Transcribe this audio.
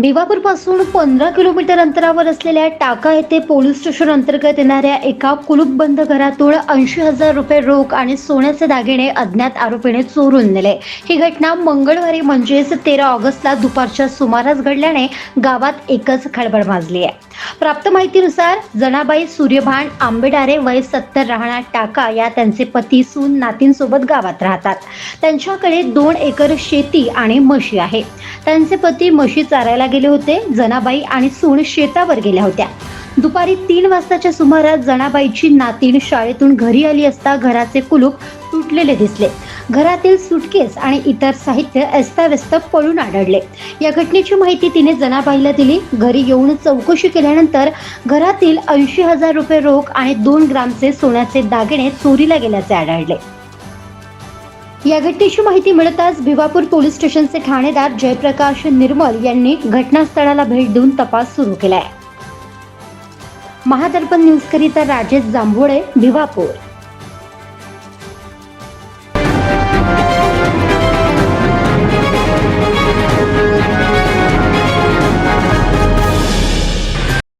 भिवापूरपासून पंधरा किलोमीटर अंतरावर असलेल्या टाका येथे पोलीस स्टेशन अंतर्गत येणाऱ्या एका कुलूपबंद घरातून ऐंशी हजार रुपये रोख आणि सोन्याचे दागिने अज्ञात आरोपीने चोरून नेले. ही घटना मंगळवारी म्हणजेच तेरा ऑगस्टला दुपारच्या सुमारास घडल्याने गावात एकच खळबळ माजली आहे. प्राप्त माहितीनुसार जनाबाई सूर्यभान आंबेडारे वय सत्तर राहणार टाका या त्यांचे पती सून नातींसोबत गावात राहतात. त्यांच्याकडे दोन एकर शेती आणि म्हशी आहे. त्यांचे पती म्हशी चारायला गेले होते जनाबाई आणि सून शेतावर गेल्या होत्या. दुपारी तीन वाजताच्या सुमारास जनाबाईची नातीन शाळेतून घरी आली असता घराचे कुलूप तुटलेले दिसले. घरातील सुटकेस आणि इतर साहित्य अस्ताव्यस्त पळून आढळले. या घटनेची माहिती तिने जनाबाईला दिली. घरी येऊन चौकशी केल्यानंतर घरातील ऐंशी हजार रुपये रोख आणि दोन ग्रामचे सोन्याचे दागिने चोरीला गेल्याचे आढळले. या घटनेची माहिती मिळताच भिवापूर पोलीस स्टेशनचे ठाणेदार जयप्रकाश निर्मल यांनी घटनास्थळाला भेट देऊन तपास सुरू केलाय. महादर्पण न्यूज करिता राजेश जांभोळे भिवापूर.